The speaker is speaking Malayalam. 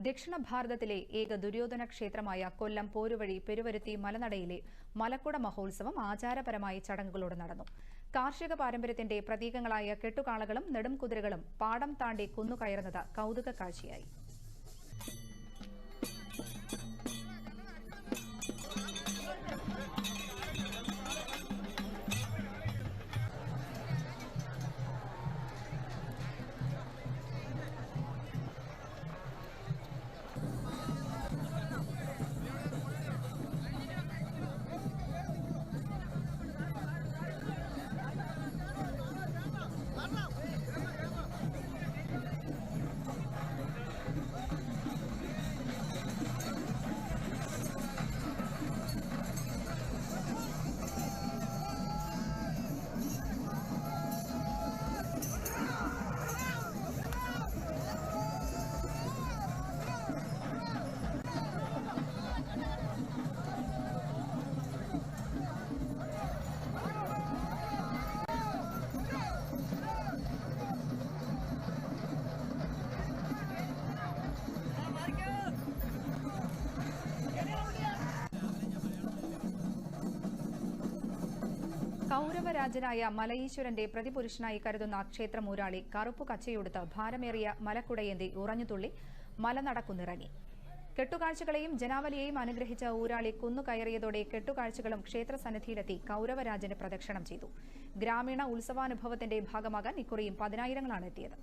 ദക്ഷിണ ഭാരതത്തിലെ ഏക ദുര്യോധന ക്ഷേത്രമായ കൊല്ലം പോരുവഴി പെരുവരുത്തി മലനടയിലെ മലക്കുട മഹോത്സവം ആചാരപരമായ ചടങ്ങുകളോട് നടന്നു. കാർഷിക പാരമ്പര്യത്തിന്റെ പ്രതീകങ്ങളായ കെട്ടുകാളകളും നെടുംകുതിരകളും പാടം താണ്ടി കുന്നുകയറുന്നത് കൗതുക കാഴ്ചയായി കൗരവരാജനായ മലയീശ്വരന്റെ പ്രതിപുരുഷനായി കരുതുന്ന ക്ഷേത്രമൂരാളി കറുപ്പു കച്ചയൊടുത്ത് ഭാരമേറിയ മലക്കുടയേന്തി ഉറഞ്ഞുതുള്ളി മലനടക്കുന്നിറങ്ങി കെട്ടുകാഴ്ചകളെയും ജനാവലിയെയും അനുഗ്രഹിച്ച ഊരാളി കുന്നുകയറിയതോടെ കെട്ടുകാഴ്ചകളും ക്ഷേത്രസന്നിധിയിലെത്തി കൗരവരാജന് പ്രദക്ഷിണം ചെയ്തു. ഗ്രാമീണ ഉത്സവാനുഭവത്തിന്റെ ഭാഗമാകാൻ ഇക്കുറിയും പതിനായിരങ്ങളാണ് എത്തിയത്.